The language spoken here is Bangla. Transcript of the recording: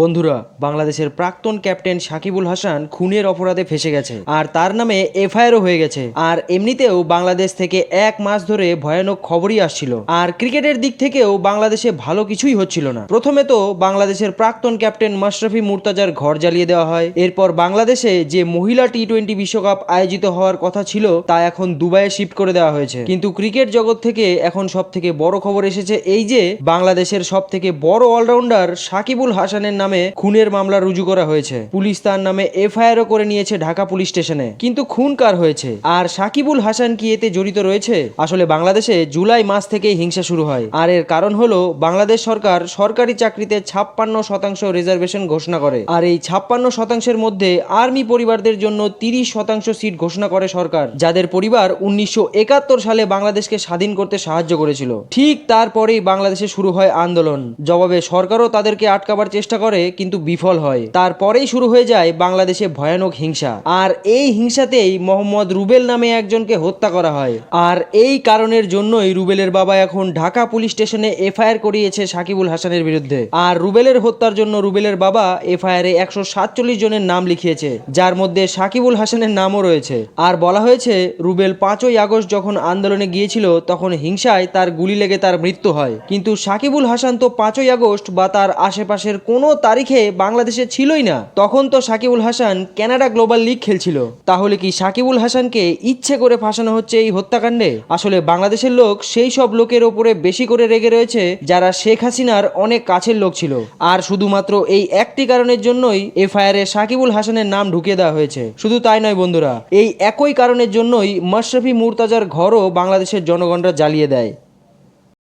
বন্ধুরা, বাংলাদেশের প্রাক্তন ক্যাপ্টেন সাকিবুল হাসান খুনের অপরাধে ফেসে গেছে আর তার নামে এফআইআরও হয়ে গেছে। আর এমনিতেও বাংলাদেশ থেকে এক মাস ধরে ভয়ানক খবরই আসছিল। আর ক্রিকেটের দিক থেকেও বাংলাদেশে ভালো কিছুই হচ্ছিল না। প্রথমে তো বাংলাদেশের প্রাক্তন ক্যাপ্টেন মাশরাফি মুর্তাজার ঘর জ্বালিয়ে দেওয়া হয়। এরপর বাংলাদেশে যে মহিলা টি টোয়েন্টি বিশ্বকাপ আয়োজিত হওয়ার কথা ছিল, তা এখন দুবাইয়ে শিফট করে দেওয়া হয়েছে। কিন্তু ক্রিকেট জগৎ থেকে এখন সব থেকে বড় খবর এসেছে এই যে, বাংলাদেশের সব থেকে বড় অলরাউন্ডার সাকিবুল হাসানের নামে খুনের মামলা রুজু করা হয়েছে। পুলিশ তার নামে এফআইআরও করে নিয়েছে ঢাকা পুলিশ স্টেশনে। কিন্তু খুন কার হয়েছে? আর সাকিবুল হাসান কি এতে জড়িত রয়েছে? আসলে বাংলাদেশে জুলাই মাস থেকেই হিংসা শুরু হয়। আর এর কারণ হলো, বাংলাদেশ সরকার সরকারি চাকরিতে ছাপ্পান্ন শতাংশ রিজার্ভেশন ঘোষণা করে। আর এই ছাপ্পান্ন শতাংশের মধ্যে আর্মি পরিবারদের জন্য তিরিশ শতাংশ সিট ঘোষণা করে সরকার, যাদের পরিবার উনিশশো একাত্তর সালে বাংলাদেশকে স্বাধীন করতে সাহায্য করেছিল। ঠিক তারপরেই বাংলাদেশে শুরু হয় আন্দোলন। জবাবে সরকারও তাদেরকে আটকাবার চেষ্টা করে। কিন্তু বিফল হয়। তারপরেই শুরু হয়ে যায় বাংলাদেশে ভয়ানক হিংসা। আর এই হিংসাতেই মোহাম্মদ রুবেল নামে একজনকে হত্যা করা হয়। আর এই কারণের জন্যই রুবেলের বাবা এখন ঢাকা পুলিশ স্টেশনে এফআইআর করিয়েছে সাকিবুল হাসানের বিরুদ্ধে। আর রুবেলের হত্যার জন্য রুবেলের বাবা এফআইআর এ একশো সাতচল্লিশ জনের নাম লিখিয়েছে, যার মধ্যে সাকিবুল হাসানের নামও রয়েছে। আর বলা হয়েছে, রুবেল পাঁচই আগস্ট যখন আন্দোলনে গিয়েছিল, তখন হিংসায় তার গুলি লেগে তার মৃত্যু হয়। কিন্তু সাকিবুল হাসান তো পাঁচই আগস্ট বা তার আশেপাশের কোনো তারিখে বাংলাদেশে ছিলই না, তখন তো Shakibul Hasan Canada global league খেলছিল। তাহলে কি সাকিবুল হাসানকে ইচ্ছে করে ফাঁসানো হচ্ছে এই হত্যাকাণ্ডে? আসলে বাংলাদেশের লোক সেই সব লোকের ওপরে বেশি করে রেগে রয়েছে, যারা শেখ হাসিনার অনেক কাছের লোক ছিল। আর শুধুমাত্র এই একটি কারণের জন্যই এফআইআর সাকিবুল হাসানের নাম ঢুকিয়ে দেওয়া হয়েছে। শুধু তাই নয় বন্ধুরা, এই একই কারণের জন্যই মাশরাফি মুরতাজার ঘরও বাংলাদেশের জনগণরা জ্বালিয়ে দেয়।